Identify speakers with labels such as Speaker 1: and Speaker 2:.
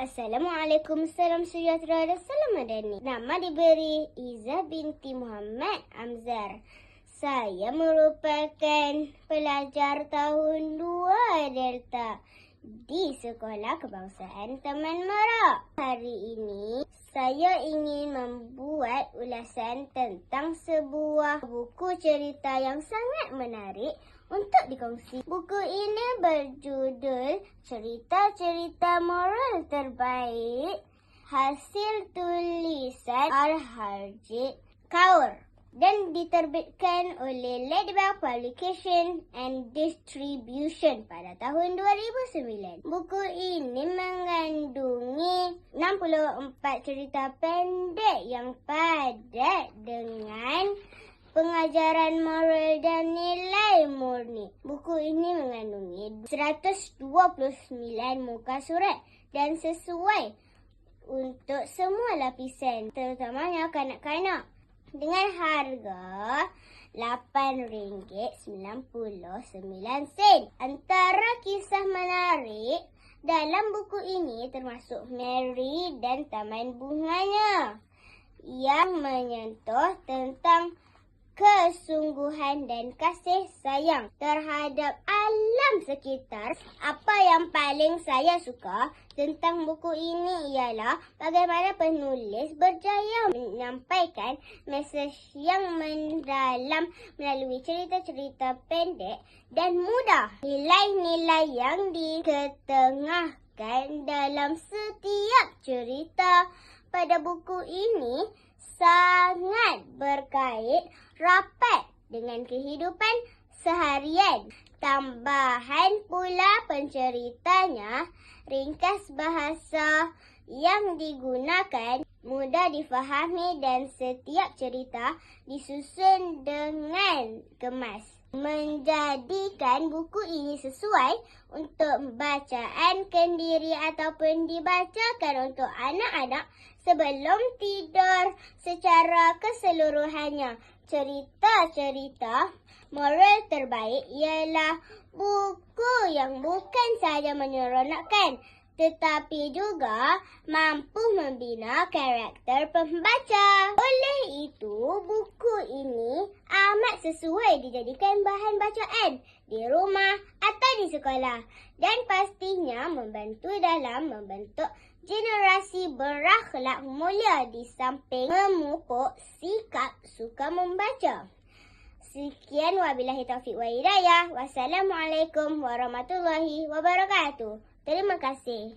Speaker 1: Assalamualaikum, salam sejahtera dan salam madani. Nama diberi Iza binti Muhammad Amzar. Saya merupakan pelajar tahun 2 Delta di Sekolah Kebangsaan Taman Merak. Hari ini saya ingin membuat ulasan tentang sebuah buku cerita yang sangat menarik untuk dikongsi. Buku ini berjudul Cerita-cerita Moral Terbaik hasil tulisan Al-Harjid Kaur dan diterbitkan oleh Ladybug Publication and Distribution pada tahun 2009. Buku ini mengandungi 64 cerita pendek yang padat dengan pengajaran moral dan nilai murni. Buku ini mengandungi 129 muka surat dan sesuai untuk semua lapisan, terutamanya kanak-kanak. Dengan harga RM8.99. Antara kisah menarik dalam buku ini termasuk Mary dan Taman Bunganya yang menyentuh tentang kesungguhan dan kasih sayang terhadap alam sekitar. Apa yang paling saya suka tentang buku ini ialah bagaimana penulis berjaya menyampaikan mesej yang mendalam melalui cerita-cerita pendek dan mudah. Nilai-nilai yang diketengahkan dalam setiap cerita pada buku ini sangat berkait rapat dengan kehidupan seharian. Tambahan pula penceritanya ringkas bahasa yang digunakan mudah difahami dan setiap cerita disusun dengan kemas. Menjadikan buku ini sesuai untuk bacaan kendiri ataupun dibacakan untuk anak-anak sebelum tidur secara keseluruhannya. Cerita-cerita moral terbaik ialah buku yang bukan sahaja menyeronokkan tetapi juga mampu membina karakter pembaca. Oleh itu, buku ini amat sesuai dijadikan bahan bacaan di rumah atau di sekolah dan pastinya membantu dalam membentuk generasi berakhlak mulia di samping memupuk sikap suka membaca. Sekian wabillahi taufiq wa hidayah. Wassalamualaikum warahmatullahi wabarakatuh. Terima kasih.